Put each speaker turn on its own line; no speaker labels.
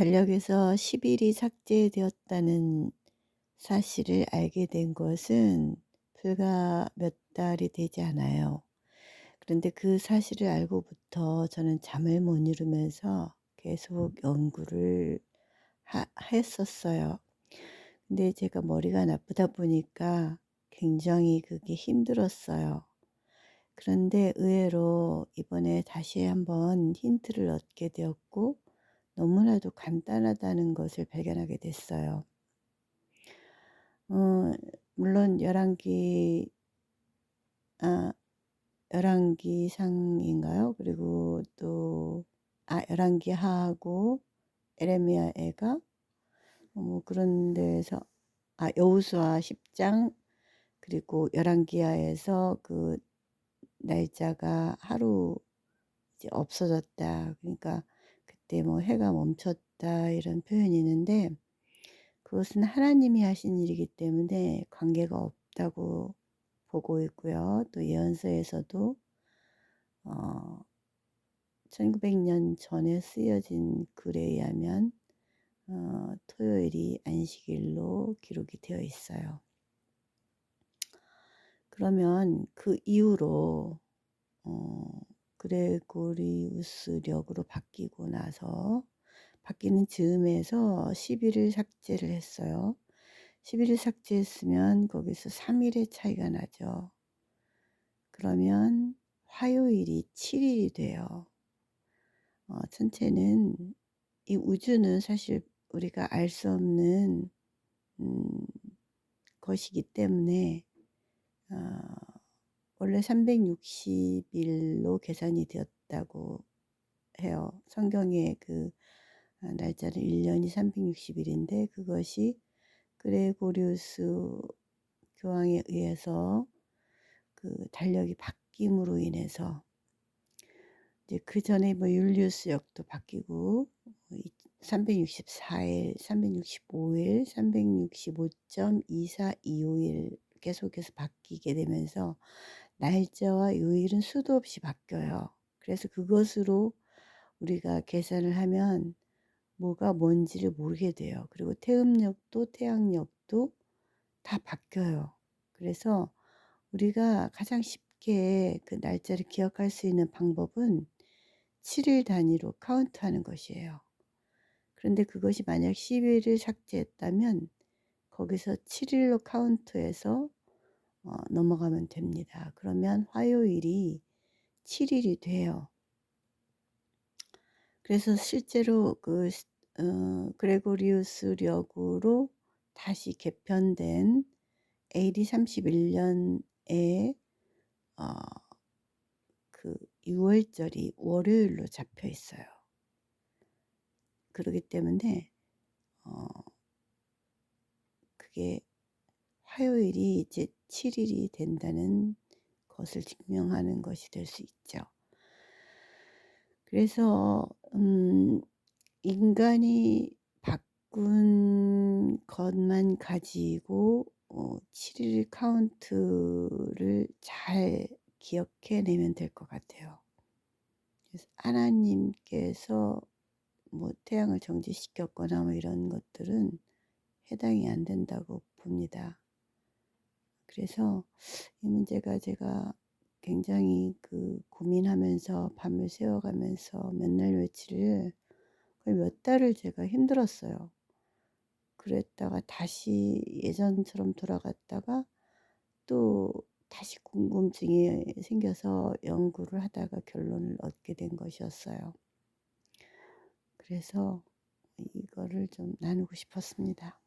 달력에서 10일이 삭제되었다는 사실을 알게 된 것은 불과 몇 달이 되지 않아요. 그런데 그 사실을 알고부터 저는 잠을 못 이루면서 계속 연구를 하, 했었어요. 근데 제가 머리가 나쁘다 보니까 굉장히 그게 힘들었어요. 그런데 의외로 이번에 다시 한번 힌트를 얻게 되었고 너무나도 간단하다는 것을 발견하게 됐어요. 어, 물론 열왕기 아 열왕기 상인가요? 그리고 또아 열왕기하고 에레미야 애가 뭐 그런 데에서 아 여호수아 10장 그리고 열왕기하에서 그 날짜가 하루 이제 없어졌다. 그러니까 그때 뭐 해가 멈췄다 이런 표현이 있는데 그것은 하나님이 하신 일이기 때문에 관계가 없다고 보고 있고요. 또 예언서에서도 어 1900년 전에 쓰여진 글에 의하면 어 토요일이 안식일로 기록이 되어 있어요. 그러면 그 이후로 어 그레고리우스력으로 바뀌고 나서 바뀌는 즈음에서 10일을 삭제를 했어요. 10일을 삭제했으면 거기서 3일의 차이가 나죠. 그러면 화요일이 7일이 돼요. 어, 천체는 이 우주는 사실 우리가 알 수 없는 음, 것이기 때문에 어, 원래 360일로 계산이 되었다고 해요. 성경의 그 아, 날짜는 1년이 360일인데 그것이 그레고리우스 교황에 의해서 그 달력이 바뀜으로 인해서 이제 그 전에 뭐 율리우스 역도 바뀌고 364일, 365일, 365.2425일 계속해서 바뀌게 되면서 날짜와 요일은 수도 없이 바뀌어요. 그래서 그것으로 우리가 계산을 하면 뭐가 뭔지를 모르게 돼요. 그리고 태음력도 태양력도 다 바뀌어요. 그래서 우리가 가장 쉽게 그 날짜를 기억할 수 있는 방법은 7일 단위로 카운트하는 것이에요. 그런데 그것이 만약 10일을 삭제했다면 거기서 7일로 카운트해서 어, 넘어가면 됩니다. 그러면 화요일이 7일이 돼요. 그래서 실제로 그 어, 그레고리우스력으로 다시 개편된 AD 31년에 어, 그 6월절이 월요일로 잡혀 있어요. 그러기 때문에 어, 그게 화요일이 이제 7일이 된다는 것을 증명하는 것이 될 수 있죠. 그래서 음, 인간이 바꾼 것만 가지고 어, 7일 카운트를 잘 기억해내면 될 것 같아요. 그래서 하나님께서 뭐 태양을 정지시켰거나 뭐 이런 것들은 해당이 안 된다고 봅니다. 그래서 이 문제가 제가 굉장히 그 고민하면서 밤을 새워가면서 몇 날 며칠을 거의 몇 달을 제가 힘들었어요. 그랬다가 다시 예전처럼 돌아갔다가 또 다시 궁금증이 생겨서 연구를 하다가 결론을 얻게 된 것이었어요. 그래서 이거를 좀 나누고 싶었습니다.